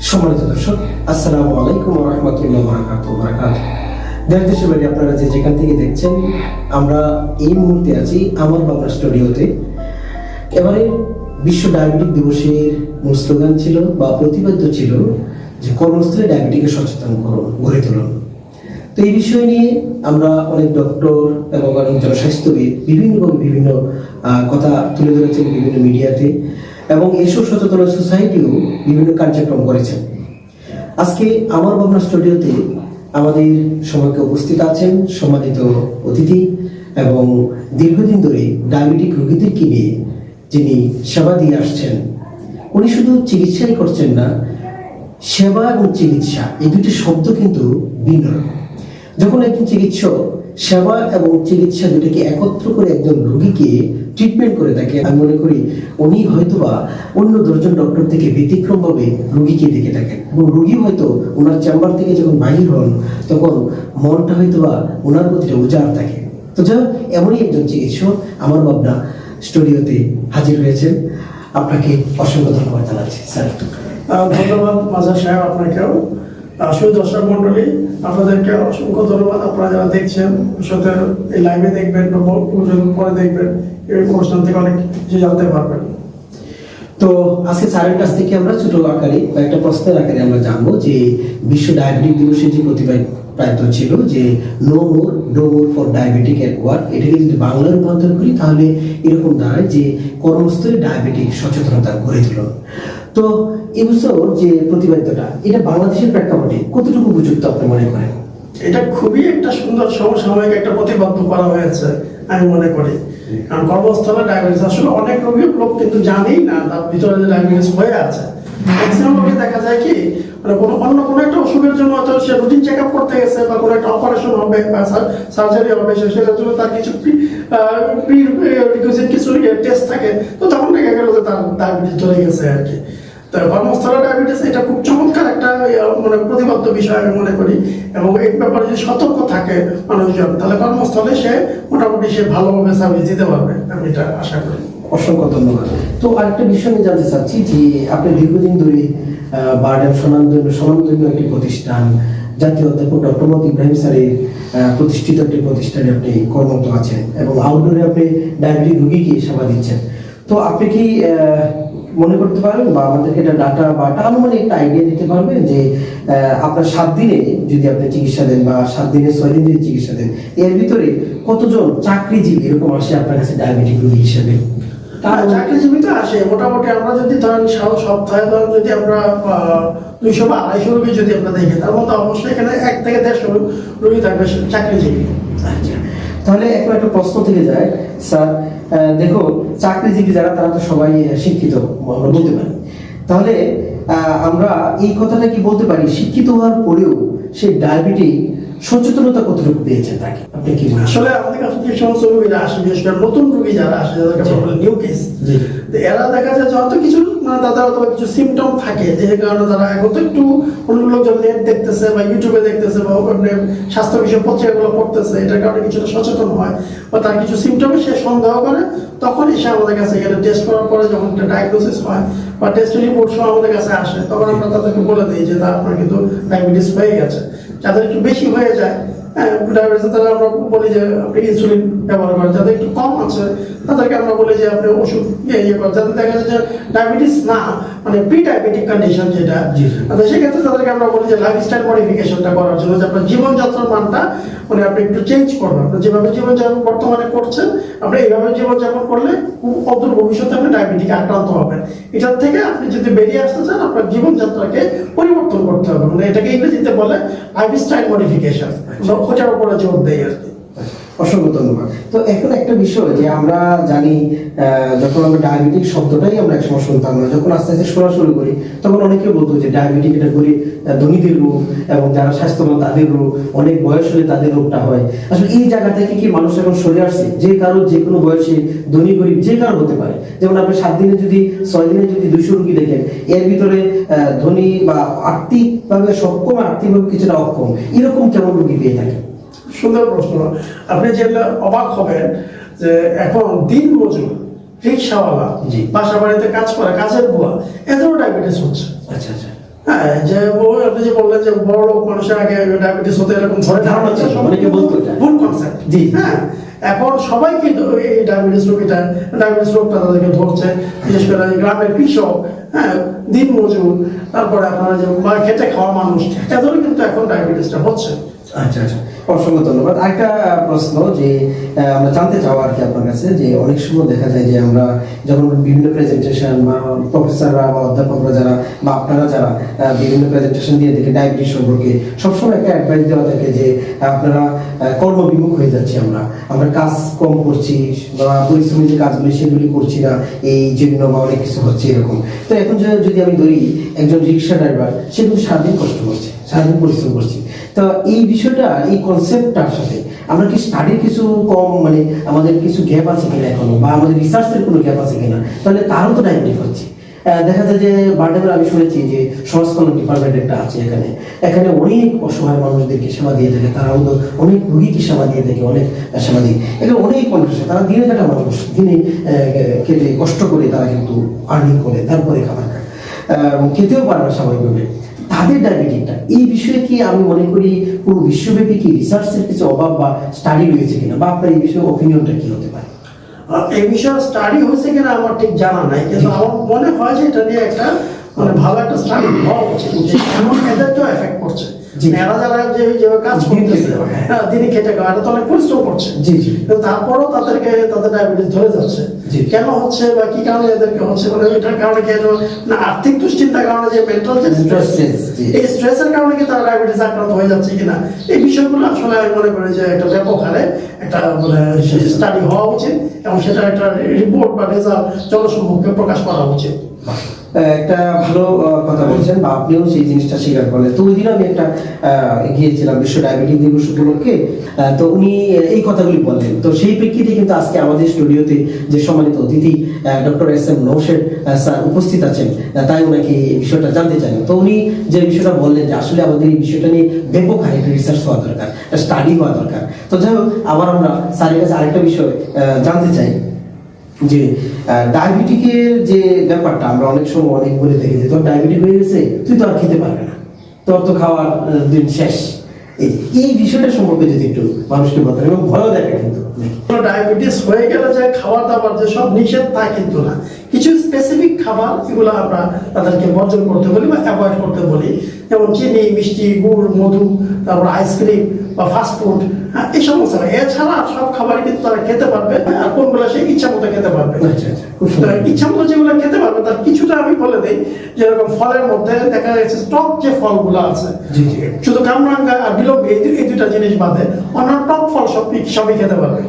সম্মানিত দর্শক আসসালামু আলাইকুম রহমতুল্লাহ আপনারা যে যেখান থেকে দেখছেন আমরা এই মুহূর্তে আছি আমার বাবা স্টুডিওতে। এবারে বিশ্ব ডায়াবেটিক দিবসের মূল স্লোগান ছিল বা প্রতিপাদ্য ছিল যে কর্মস্থলে ডায়াবেটিকে সচেতন করুন গড়ে তুলুন। তো এই বিষয় নিয়ে আমরা অনেক ডক্টর এবং অনেক জনস্বাস্থ্যবিদ বিভিন্ন আহ, কথা তুলে ধরেছেন বিভিন্ন মিডিয়াতে। এবং এইসব সচেতনতা সোসাইটিও বিভিন্ন কার্যক্রম করেছেন আজকে আমার ভাবনা স্টুডিওতে আমাদের সবাইকে উপস্থিত আছেন সম্মানিত অতিথি এবং দীর্ঘদিন ধরে ডায়াবেটিক রোগীদেরকে নিয়ে যিনি সেবা দিয়ে আসছেন, উনি শুধু চিকিৎসাই করছেন না, সেবা এবং চিকিৎসা, এই দুটি শব্দ কিন্তু ভিন্ন। যখন একজন চিকিৎসক সেবা এবং চিকিৎসা দুটিকে একত্র করে একজন রোগীকে ট্রিটমেন্ট করে থাকে। আমি মনে করি উনি হয়তোবা অন্য দশজন ডক্টর থেকে ব্যতিক্রমভাবে রোগীকে দেখে থাকেন। এবং রোগী হয়তো ওনার চেম্বার থেকে যখন বাহির হন, তখন মনটা হয়তোবা ওনার প্রতিটা উজাড় থাকে। তো যাই এমনই একজন চিকিৎসক আমার ভাবনা স্টুডিওতে হাজির হয়েছেন। আপনাকে অসংখ্য ধন্যবাদ জানাচ্ছি। স্যার ধন্যবাদ মাজার সাহেব আপনাকেও। শুধু দর্শক মন্ডলী আপনাদেরকে অসংখ্য ধন্যবাদ। আপনারা যারা দেখছেন সাথে এই লাইভে দেখবেন বা পরে দেখবেন এই অনুষ্ঠান থেকে অনেক কিছু জানতে পারবেন। তো আজকে স্যারের কাছ থেকে আমরা ছোট আকারে বা একটা প্রশ্নের আকারে আমরা জানব যে বিশ্ব ডায়াবেটিক দিবসে যে প্রতিপাদ্য ছিল, যে no more no more for diabetic at work এটাকে যদি বাংলা রূপান্তর করি, তাহলে এরকম দাঁড়ায় যে কর্মস্থলে ডায়াবেটিক সচেতনতা গড়ে তুলুন তো এবছর যে প্রতিপাদ্যটা এটা বাংলাদেশের প্রেক্ষাপটে কতটুকু উপযুক্ত আপনি মনে করেন? এটা খুবই একটা সুন্দর সমসাময়িক একটা প্রতিবদ্ধ করা হয়েছে, আমি মনে করি। কারণ কর্মস্থলে ডায়াবেটিস আসলে অনেক রোগী লোক কিন্তু জানেই না, তার ভিতরে যে ডায়াবেটিস হয়ে আছে। ম্যাক্সিমাম দেখা যায় কি মানে কোনো অন্য কোনো একটা অসুখের জন্য হয়তো সে রুটিন চেক আপ করতে গেছে বা কোনো একটা অপারেশন হবে বা সার্জারি হবে সেটার জন্য তার কিছু প্রি কিছু টেস্ট থাকে। তো তখন দেখা গেল যে তার ডায়াবেটিস ধরে গেছে আর কি। ডায়াবেটিস এটা খুব চমৎকার একটা মানে বিষয় আমি মনে করি। এবং এই ব্যাপারে যদি সতর্ক থাকে মানুষজন, তাহলে কর্মস্থলে সে মোটামুটি সে ভালোভাবে সার্ভিস দিতে পারবে, আমি এটা আশা করি। অসংখ্য ধন্যবাদ। তো আরেকটা বিষয় আমি জানতে চাচ্ছি যে আপনি দীর্ঘদিন ধরে সনাতনীয় একটি প্রতিষ্ঠান, জাতীয় অধ্যাপক ডক্টর মোহাম্মদ ইব্রাহিম স্যারের প্রতিষ্ঠিত একটি প্রতিষ্ঠানে আপনি কর্মরত আছেন এবং আউটডোরে আপনি ডায়াবেটিক রোগীকে সেবা দিচ্ছেন। তো আপনি কি মনে করতে পারবেন বা আমাদেরকে একটা ডাটা বা একটা আনুমানিক একটা আইডিয়া দিতে পারবেন যে আপনার সাত দিনে যদি আপনি চিকিৎসা দেন বা সাত দিনে ছয় দিন যদি চিকিৎসা দেন এর ভিতরে কতজন চাকরিজীবী এরকম আসে আপনার কাছে ডায়াবেটিক রোগী হিসেবে? আর চাকরিজীবী তো আসে। মোটামুটি আমরা যদি ধরেন সব- সপ্তাহে ধরেন যদি আমরা দুইশো বা আড়াইশো রোগী যদি আমরা দেখি তার মধ্যে অবশ্যই এখানে এক থেকে দেড়শো রোগী থাকবে চাকরিজীবী। আচ্ছা। তাহলে এখন একটা প্রশ্ন থেকে যায় স্যার আহ, দেখো চাকরিজীবী যারা তারা তো সবাই শিক্ষিত আমরা বলতে পারি। তাহলে আমরা এই কথাটা কি বলতে পারি? শিক্ষিত হওয়ার পরেও সেই ডায়াবেটিক সচেতনতা কতটুকু পেয়েছে তাকে? আপনি কি বলেন আসলে আমাদের কাছে যে সমস্ত রোগীরা আসে বিশেষ করে নতুন রোগী যারা আসে আমরা নিউ কেস এরা দেখা যায় যে হয়তো কিছু হয়তো কিছু সিমটম থাকে যে কারণে তারা এখন তো একটু নেট দেখতেছে বা ইউটিউবে দেখতেছে বা ওখানে স্বাস্থ্য বিষয়ক পত্রিকাগুলো পড়তেছে, এটার কারণে কিছুটা সচেতন হয় বা তার কিছু সিমটমে সে সন্দেহ করে তখন এসে আমাদের কাছে এখানে টেস্ট করার পরে যখন একটা ডায়াগনোসিস হয় বা টেস্ট রিপোর্ট সহ আমাদের কাছে আসে, তখন আমরা তাদেরকে বলে দিই যে তার আপনার কিন্তু ডায়াবেটিস হয়ে গেছে। যাদের একটু বেশি হয়ে যায় হ্যাঁ তাহলে আমরা বলি যে, আপনি ইনসুলিন ব্যবহার করেন যাদের একটু কম আছে তাদেরকে আমরা বলি যে আপনি ওষুধ ইয়ে করেন। যাদের দেখা যায় যে ডায়াবেটিস না মানে প্রি ডায়াবেটিক কন্ডিশন যেটা জি। সেক্ষেত্রে তাদেরকে আমরা বলি যে লাইফস্টাইল মডিফিকেশনটা করার জন্য যে আপনার জীবনযাত্রার মানটা মানে আপনি একটু চেঞ্জ করবেন। আপনি যেভাবে জীবনযাপন বর্তমানে করছেন আপনি এইভাবে জীবনযাপন করলে খুব অদূর ভবিষ্যতে আপনি ডায়াবেটিক আক্রান্ত হবেন। এটার থেকে আপনি যদি বেরিয়ে আসতে চান আপনার জীবনযাত্রাকে পরিবর্তন করতে হবে। মানে এটাকে ইংরেজিতে বলে লাইফস্টাইল মডিফিকেশন ওটার উপরে জোর দেয় আর কি। তো এখন একটা বিষয় যে আমরা জানি যখন আমরা ডায়াবেটিক শব্দটাই আমরা একসময় শুনতাম না, যখন আস্তে আস্তে শোনা শুরু করি, তখন অনেকে বলতো যে ডায়াবেটিক এটা করি ধনীদের রোগ এবং যারা স্বাস্থ্যবান তাদের রোগ, অনেক বয়স হলে তাদের রোগটা হয়। আসলে এই জায়গা থেকে কি মানুষ এখন সরে আসছে? যে কারও যে কোনো বয়সে ধনী, গরিব যে কারও হতে পারে। যেমন আপনি সাত দিনে যদি, ছয় দিনে যদি দুইশো রুগী দেখেন, এর ভিতরে ধনী বা আর্থিকভাবে সক্ষম, আর্থিকভাবে কিছুটা অক্ষম, এরকম কেমন রুগী পেয়ে থাকে? সুন্দর প্রশ্ন। আপনি যেটা অবাক হবেন যে এখন দিন মজুর রিক্সাওয়ালা জি। বাসা বাড়িতে কাজ করে কাজের বুয়া এদেরও ডায়াবেটিস হচ্ছে। আচ্ছা আচ্ছা। হ্যাঁ যে আপনি যে বললেন যে বড় লোক মানুষের আগে ডায়াবেটিস হতে এরকম ধরে ধারণা ছিল, অনেকে বলতো ভুল কনসেপ্ট জি। হ্যাঁ এখন সবাই কিন্তু এই ডায়াবেটিস রোগীটা ডায়াবেটিস রোগটা তাদেরকে ধরছে বিশেষ করে গ্রামের কৃষক হ্যাঁ দিন মজুর তারপরে আপনার যে খেটে খাওয়া মানুষ এদেরও কিন্তু এখন ডায়াবেটিসটা হচ্ছে। আচ্ছা আচ্ছা। অসংখ্য ধন্যবাদ। আরেকটা প্রশ্ন যে আমরা জানতে চাও আর কি আপনার কাছে যে, অনেক সময় দেখা যায় যে, আমরা যখন বিভিন্ন প্রেজেন্টেশন বা প্রফেসররা বা অধ্যাপকরা যারা বা আপনারা যারা বিভিন্ন প্রেজেন্টেশন দিয়ে দেখে ডায়াবেটিস সম্পর্কে, সবসময় একটা অ্যাডভাইস দেওয়া থাকে যে, আপনারা কর্মবিমুখ হয়ে যাচ্ছি আমরা। আমরা কাজ কম করছি বা পরিশ্রমী যে কাজগুলি সেগুলি করছি না, এই জন্য বা অনেক কিছু হচ্ছে এরকম। তো এখন যদি আমি ধরি, একজন রিক্সা ড্রাইভার সে কিন্তু সারাদিন কষ্ট করছে, সারাদিন পরিশ্রম করছে। তো এই বিষয়টা, এই কনসেপ্টটার সাথে আমরা কি স্টাডির কিছু কম মানে আমাদের কিছু গ্যাপ আছে কিনা এখনও? বা আমাদের রিসার্চের কোনো গ্যাপ আছে কিনা? তাহলে তারও তো হচ্ছে দেখা যায় যে আমি শুনেছি যে কল্যাণ ডিপার্টমেন্ট একটা আছে এখানে। এখানে অনেক অসহায় মানুষদেরকে সেবা দিয়ে থাকে, তারা অনেক রুগীকে সেবা দিয়ে থাকে, অনেক সেবা দিয়ে। এখানে অনেক মানুষ তারা দিনে কাটা মানুষ, দিনে খেটে কষ্ট করে তারা কিন্তু আর্নিং করে, তারপরে খাবার খায়। খেতেও পারে না স্বাভাবিকভাবে। তাদের ডায়াবেটিকটা এই বিষয়ে কি আমি মনে করি পুরো বিশ্বব্যাপী কি রিসার্চের কিছু অভাব বা স্টাডি রয়েছে কিনা? বা আপনার এই বিষয়ে অপিনিয়নটা কি হতে পারে? এই বিষয়ে স্টাডি হয়েছে কিনা আমার ঠিক জানা নাই, কিন্তু আমার মনে হয় যে এটা নিয়ে একটা মানে ভালো একটা স্টাডি হওয়া উচিত। এমন তো এফেক্ট করছে জি। যারা যে যেভাবে কাজ করতেছে খাওয়া, দিনে খেটে খাওয়া এটা তো অনেক পরিশ্রম করছে। জি জি। কিন্তু তাদেরকে তাদের ডায়াবেটিস ধরে যাচ্ছে। কেন হচ্ছে বা কি কারণে এদেরকে হচ্ছে? মানে এটার কারণে কি না আর্থিক দুশ্চিন্তার কারণে যে মেন্টাল যে স্ট্রেস এই স্ট্রেসের কারণে কি তারা ডায়াবেটিস আক্রান্ত হয়ে যাচ্ছে কিনা? এই বিষয়গুলো আসলে আমি মনে করি যে একটা ব্যাপক হারে একটা মানে স্টাডি হওয়া উচিত এবং সেটা একটা রিপোর্ট বা রেজাল্ট জনসম্মুখে প্রকাশ করা উচিত। একটা ভালো কথা বলছেন বা আপনিও সেই জিনিসটা স্বীকার করলেন। তো ওই দিন আমি একটা গিয়েছিলাম বিশ্ব ডায়াবেটিক দিবস উপলক্ষে। তো উনি এই কথাগুলি বললেন। তো সেই প্রেক্ষিতে কিন্তু আজকে আমাদের স্টুডিওতে যে সম্মানিত অতিথি doctor S M Naushed sir উপস্থিত আছেন তাই ওনাকে এই বিষয়টা জানতে চাইলেন তো উনি যে বিষয়টা বললেন যে আসলে আমাদের এই বিষয়টা নিয়ে ব্যাপক হারে রিসার্চ হওয়া দরকার স্টাডি হওয়া দরকার। তো যাই হোক, আবার আমরা স্যারের কাছে আরেকটা বিষয় জানতে চাই। যে ডায়াবেটিকের যে ব্যাপারটা আমরা অনেক সময় অনেক বলে থাকি যে, তোর ডায়াবেটিক হয়ে গেছে, তুই তো আর খেতে পারবে না। তোর তো খাওয়ার দিন শেষ। এই বিষয়টা সম্পর্কে যদি একটু মানুষকে বলতেন, এবং ভয়ও দেখে কিন্তু ডায়াবেটিস হয়ে গেলে যে খাবার দাবার যে সব নিষেধ, তা কিন্তু না। কিছু স্পেসিফিক খাবার, এগুলো আমরা তাদেরকে বর্জন করতে বলি বা অ্যাভয়েড করতে বলি। যেমন চিনি মিষ্টি গুড় মধু তারপর আইসক্রিম বা ফাস্টফুড হ্যাঁ এই সমস্ত এছাড়া সব খাবার কিন্তু তারা খেতে পারবে আর কোনগুলো সে ইচ্ছা মতো খেতে পারবে। আচ্ছা আচ্ছা ইচ্ছা মতো যেগুলো খেতে পারবে তার কিছুটা আমি বলে দিই যেরকম ফলের মধ্যে দেখা যাচ্ছে টপ যে ফলগুলো আছে শুধু কামরাঙ্গা আর বিলম্বি এই দুটা জিনিস বাদে অন্যান্য টপ ফল সব সবই খেতে পারবে।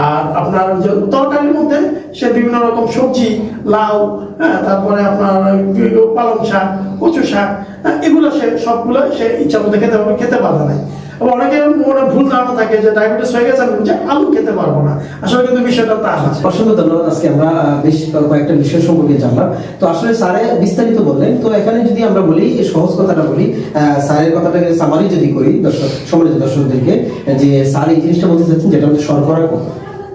আর আপনার যে তরকারির মধ্যে সে বিভিন্ন রকম সবজি লাউ হ্যাঁ তারপরে আপনার পালং শাক কচু শাক হ্যাঁ, এগুলো সে সবগুলো সে ইচ্ছা মতো খেতে খেতে পারবে নাই। অনেকের মনে ভুল ধারণা থাকে যে ডায়াবেটিস হয়ে গেছে যে আলু খেতে পারব না। আসলে কিন্তু বিষয়টা তা অসংখ্য ধন্যবাদ আজকে আমরা বেশ কয়েকটা বিষয় সম্পর্কে জানলাম। তো আসলে স্যারে বিস্তারিত বললেন, তো এখানে যদি আমরা বলি সহজ কথাটা বলি স্যারের কথাটাকে সামারি যদি করি, দর্শক সম্মানিত দর্শকদেরকে, যে স্যার এই জিনিসটা বলতে চাচ্ছেন, যেটা হচ্ছে শর্করা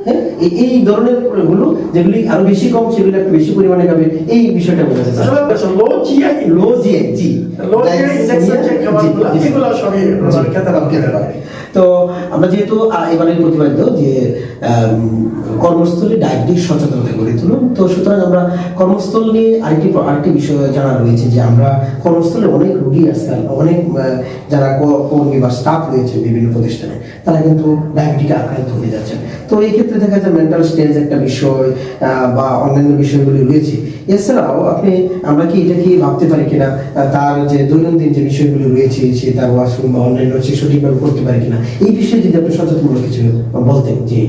হ্যাঁ এই- ধরনেরগুলো যেগুলি আরও বেশি কম সেগুলো একটু বেশি পরিমাণে খাবে এই বিষয়টা জি। পারবে খেতে পারবে। তো আমরা যেহেতু এবারের প্রতিপাদ্য যে কর্মস্থলে ডায়াবেটিক সচেতনতা গড়ে তুলুন তো সুতরাং আমরা কর্মস্থল নিয়ে আরেকটি আরেকটি বিষয় জানা রয়েছে যে আমরা কর্মস্থলে অনেক রোগী আজকাল অনেক যারা কর্মী বা স্টাফ রয়েছে বিভিন্ন প্রতিষ্ঠানে তারা কিন্তু ডায়াবেটিকে আক্রান্ত হয়ে যাচ্ছেন। তো এই ক্ষেত্রে দেখা যায় মেন্টাল স্টেজ একটা বিষয় বা অন্যান্য বিষয়গুলি রয়েছে। এছাড়াও আপনি, আমরা কি এটা কি ভাবতে পারি কিনা? তার যে দৈনন্দিন যে বিষয়গুলি রয়েছে, সে তার ওয়াশরুম বা অন্যান্য সে সঠিকভাবে করতে পারে কিনা? এই বিষয়ে যদি আপনি সচেতনমূলক কিছু বলতেন যে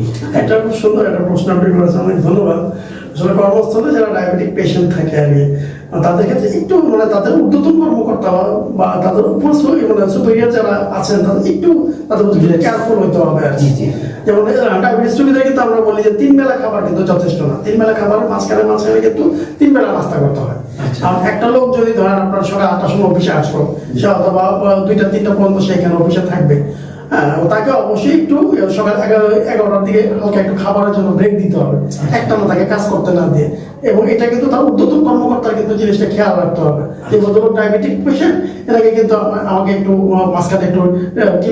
এটা খুব সুন্দর একটা প্রশ্ন আপনি করেছেন, অনেক ধন্যবাদ। আসলে কর্মস্থলে যারা ডায়াবেটিক পেশেন্ট থাকে কি তাদের ক্ষেত্রে একটু মানে তাদের ঊর্ধ্বতন কর্মকর্তা বা তাদের উপর মানে সুপিরিয়ার যারা আছেন তাদের একটু তাদের কেয়ারফুল হতে হবে আর কি। যেমন ডায়াবেটিস রোগীদের কিন্তু আমরা বলি যে তিন বেলা খাবার কিন্তু যথেষ্ট না তিন বেলা খাবার মাঝখানে মাঝখানে কিন্তু তিন বেলা নাস্তা করতে হয় আচ্ছা। আর একটা লোক যদি ধরেন আপনার সকাল আটটার সময় অফিসে আসলো সে অথবা দুইটা তিনটা পর্যন্ত সে এখানে অফিসে থাকবে তাকে অবশ্যই একটু সকাল এগারোটার দিকে হালকা একটু খাবারের জন্য ব্রেক দিতে হবে। একটা তাকে কাজ করতে না দিয়ে। এবং এটা কিন্তু তার কর্মকর্তার কিন্তু জিনিসটা খেয়াল রাখতে হবে। যে ডায়াবেটিক পেশেন্ট এটাকে কিন্তু আমাকে একটু মাঝখানে একটু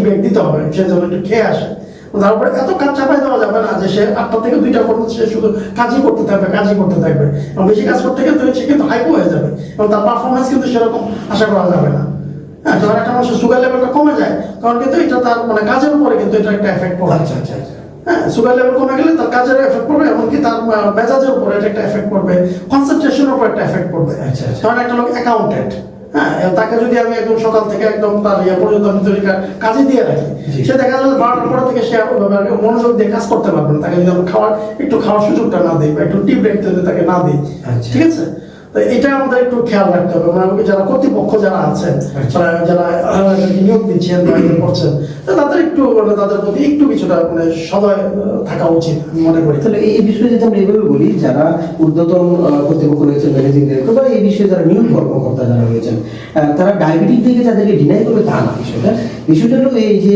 ব্রেক দিতে হবে। একটু খেয়ে আসে। তারপরে এত কাজ চাপাই দেওয়া যাবে না যে সে আটটা থেকে দুইটা পর্যন্ত সে শুধু কাজই করতে থাকবে, কাজই করতে থাকবে। এবং বেশি কাজ করতে গেলে সে কিন্তু হাইপো হয়ে যাবে। এবং তার পারফরমেন্স কিন্তু সেরকম আশা করা যাবে না। হ্যাঁ যখন একটা মানুষের সুগার লেভেলটা কমে যায় তখন কিন্তু এটা তার মানে কাজের উপরে কিন্তু এটা একটা এফেক্ট পড়ে আচ্ছা আচ্ছা আচ্ছা হ্যাঁ সুগার লেভেল কমে গেলে তার কাজের এফেক্ট পড়বে এমনকি তার মেজাজের উপরে একটা এফেক্ট পড়বে কনসেন্ট্রেশনের উপর একটা এফেক্ট পড়বে আচ্ছা, আচ্ছা। একটা লোক অ্যাকাউন্টেন্ট হ্যাঁ তাকে যদি আমি একদম সকাল থেকে একদম তার ইয়ে পর্যন্ত আমি যদি কাজে দিয়ে রাখি। সে দেখা যাবে বারোটার পর থেকে সে মনোযোগ দিয়ে কাজ করতে পারবে না তাকে যদি আমি খাওয়ার একটু খাওয়ার সুযোগটা না দিই বা একটু টি ব্রেক তাকে না দিই। ঠিক আছে তো এটা আমাদের একটু খেয়াল রাখতে হবে মানে যারা কর্তৃপক্ষ যারা আছেন আচ্ছা। যারা নিয়োগ দিচ্ছেন বা ইয়ে করছেন তাদের একটু মানে তাদের প্রতি একটু কিছুটা মানে সদয় থাকা উচিত আমি মনে করি তাহলে এই বিষয়ে যদি আমরা এইভাবে বলি যারা ঊর্ধ্বতন কর্তৃপক্ষ রয়েছেন ম্যানেজিং ডিরেক্টর বা এই বিষয়ে যারা নিয়োগ কর্মকর্তা যারা রয়েছেন তারা ডায়াবেটিক থেকে তাদেরকে ডিনাই করবে তা না বিষয়টা বিষয়টা হলো এই যে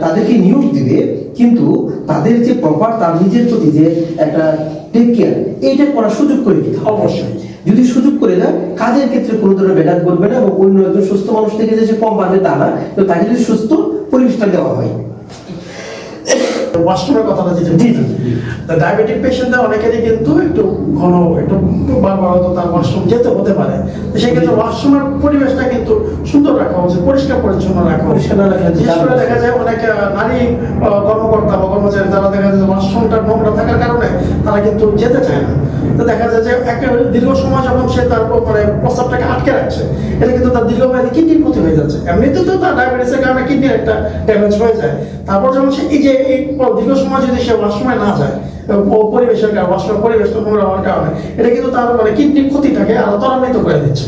তাদেরকে নিয়োগ দিবে কিন্তু তাদের যে প্রপার তার নিজের প্রতি যে একটা টেক কেয়ার এইটা করার সুযোগ করে দিতে অবশ্যই। যদি সুযোগ করে দেয় কাজের ক্ষেত্রে কোনো ধরনের ব্যাঘাত করবে না এবং অন্য একজন সুস্থ মানুষ থেকে যে সে কম পারবে তা না। তো তাকে যদি সুস্থ পরিবেশটা দেওয়া হয়। ওয়াশরুমের কথাটা যেটা জি। ডায়াবেটিক পেশেন্টদের অনেকেরই কিন্তু একটু ঘন একটু বারবার হয়তো তার ওয়াশরুম যেতে হতে পারে। তো সেই ক্ষেত্রে ওয়াশরুমের পরিবেশটা কিন্তু সুন্দর রাখা উচিত পরিষ্কার পরিচ্ছন্ন রাখা উচিত পরিষ্কার না রাখলে বিশেষ করে দেখা যায় অনেক নারী কর্মকর্তা বা কর্মচারী তারা দেখা যায় ওয়াশরুমটা নোংরা থাকার কারণে তারা কিন্তু যেতে চায় না। তো দেখা যায় যে একটা দীর্ঘ সময় যখন সে তার মানে প্রস্তাবটাকে আটকে রাখছে। এটা কিন্তু তার কিডনির ক্ষতি হয়ে যাচ্ছে। এমনিতে তো তার ডায়াবেটিসের কারণে কিডনির একটা ড্যামেজ হয়ে যায়। তারপর যখন সে এই যে এই দীর্ঘ সময় যদি সে ওয়াশরুমে না যায় পরিবেশের কারণে ওয়াশরুম নোংরা হওয়ার কারণে, এটা কিন্তু তার মানে কিডনির ক্ষতিটাকে আরও ত্বরান্বিত করে দিচ্ছে।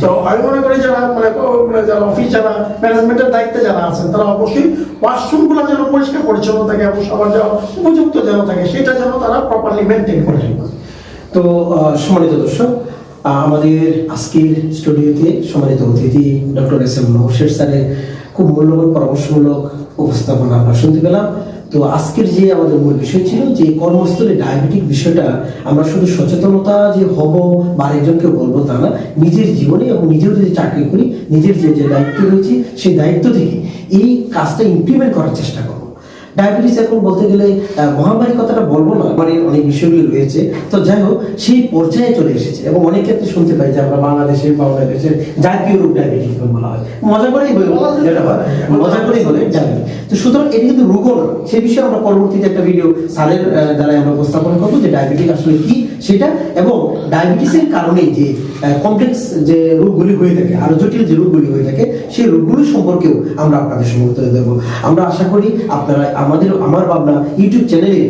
তো আমি মনে করি যারা মানে মানে যারা অফিস যারা ম্যানেজমেন্টের দায়িত্বে যারা আছেন, তারা অবশ্যই ওয়াশরুমগুলো যেন পরিষ্কার পরিচ্ছন্ন থাকে এবং সবার যেন উপযুক্ত যেন থাকে, সেটা যেন তারা প্রপারলি মেনটেন করে তো সম্মানিত দর্শক আমাদের আজকের স্টুডিওতে সম্মানিত অতিথি ডক্টর এস এম নৌশের স্যারের খুব মূল্যবান পরামর্শমূলক উপস্থাপনা আমরা শুনতে পেলাম। তো আজকের যে আমাদের মূল বিষয় ছিল যে কর্মস্থলে ডায়াবেটিক বিষয়টা, আমরা শুধু সচেতনতা যে হব বা আরেকজনকে বলব তা না, নিজের জীবনে এবং নিজেও যদি চাকরি করি, নিজের যে যে দায়িত্ব রয়েছে, সেই দায়িত্ব থেকে এই কাজটা ইমপ্লিমেন্ট করার চেষ্টা করব। ডায়াবেটিস এখন বলতে গেলে মহামারী কথাটা বলব না মানে অনেক বিষয়গুলি রয়েছে। তো যাই হোক, সেই পর্যায়ে চলে এসেছে এবং অনেক ক্ষেত্রে শুনতে পাই যে আমরা বাংলাদেশে বাংলাদেশের জাতীয় রূপ ডায়াবেটিস বলা হয়। মজা করেই বলে যেটা মজা করেই বলে ডায়াবেটিস তো সুতরাং এটি কিন্তু রোগও না। সে বিষয়ে আমরা পরবর্তীতে একটা ভিডিও স্যারের দ্বারা আমরা উপস্থাপন করব যে ডায়াবেটিস আসলে কি সেটা এবং ডায়াবেটিসের কারণে যে কমপ্লেক্স যে রোগগুলি হয়ে থাকে, আরও জটিল যে রোগগুলি হয়ে থাকে, সেই রোগগুলি সম্পর্কেও আমরা আপনাদের তুলে দেবো আমরা আশা করি আপনারা আমাদের, আমার ভাবনা ইউটিউব চ্যানেলে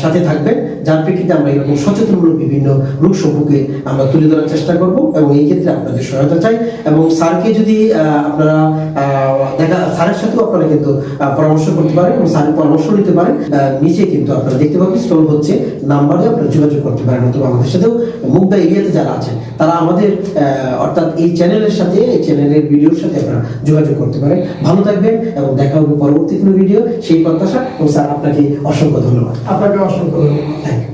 সাথে থাকবেন। যার প্রেক্ষিতে আমরা এরকম সচেতনমূলক বিভিন্ন রোগ সম্পর্কে আমরা তুলে ধরার চেষ্টা করব এবং এই ক্ষেত্রে আপনাদের সহায়তা চাই। এবং স্যারকে যদি আপনারা দেখা, স্যারের সাথেও আপনারা কিন্তু পরামর্শ করতে পারেন এবং স্যারের পরামর্শ নিতে পারেন। নিচে কিন্তু আপনারা দেখতে পাবেন স্টল হচ্ছে, নাম্বারে আপনারা যোগাযোগ করতে পারেন। অথবা আমাদের সাথেও মুগ্ধা এরিয়াতে যারা আছেন তারা আমাদের অর্থাৎ এই চ্যানেলের সাথে এই চ্যানেলের ভিডিওর সাথে আপনারা যোগাযোগ করতে পারেন। ভালো থাকবেন এবং দেখা হবে পরবর্তী কোনো ভিডিও। সেই প্রত্যাশা এবং স্যার আপনাকে অসংখ্য ধন্যবাদ। আপনাকে অসংখ্য ধন্যবাদ। Thank you